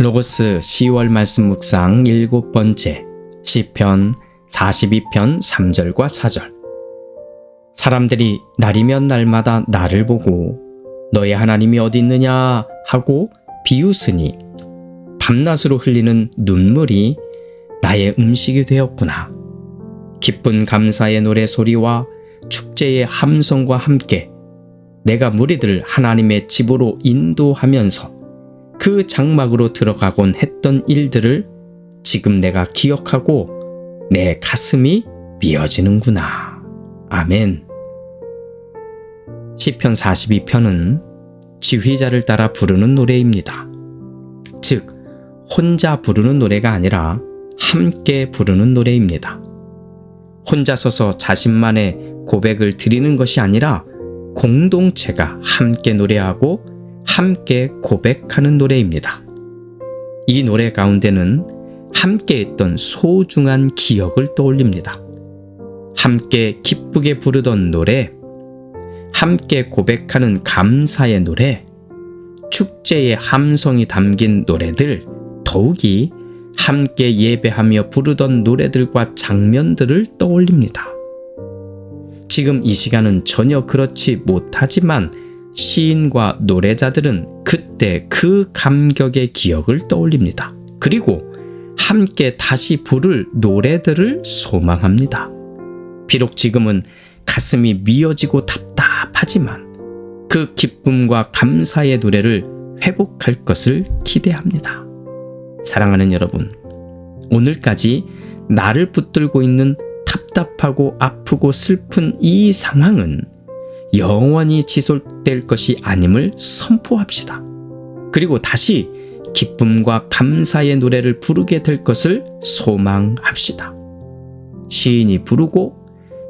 로고스 10월 말씀 묵상 일곱 번째 시편 42편 3절과 4절. 사람들이 날이면 날마다 나를 보고 너의 하나님이 어디 있느냐 하고 비웃으니 밤낮으로 흘리는 눈물이 나의 음식이 되었구나. 기쁜 감사의 노래 소리와 축제의 함성과 함께 내가 무리들 하나님의 집으로 인도하면서 그 장막으로 들어가곤 했던 일들을 지금 내가 기억하고 내 가슴이 미어지는구나. 아멘. 시편 42편은 지휘자를 따라 부르는 노래입니다. 즉, 혼자 부르는 노래가 아니라 함께 부르는 노래입니다. 혼자 서서 자신만의 고백을 드리는 것이 아니라 공동체가 함께 노래하고 함께 고백하는 노래입니다. 이 노래 가운데는 함께 했던 소중한 기억을 떠올립니다. 함께 기쁘게 부르던 노래, 함께 고백하는 감사의 노래, 축제의 함성이 담긴 노래들, 더욱이 함께 예배하며 부르던 노래들과 장면들을 떠올립니다. 지금 이 시간은 전혀 그렇지 못하지만 시인과 노래자들은 그때 그 감격의 기억을 떠올립니다. 그리고 함께 다시 부를 노래들을 소망합니다. 비록 지금은 가슴이 미어지고 답답하지만 그 기쁨과 감사의 노래를 회복할 것을 기대합니다. 사랑하는 여러분, 오늘까지 나를 붙들고 있는 답답하고 아프고 슬픈 이 상황은 영원히 지속될 것이 아님을 선포합시다. 그리고 다시 기쁨과 감사의 노래를 부르게 될 것을 소망합시다. 시인이 부르고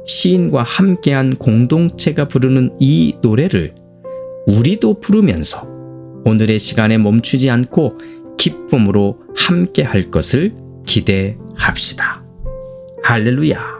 시인과 함께한 공동체가 부르는 이 노래를 우리도 부르면서 오늘의 시간에 멈추지 않고 기쁨으로 함께 할 것을 기대합시다. 할렐루야.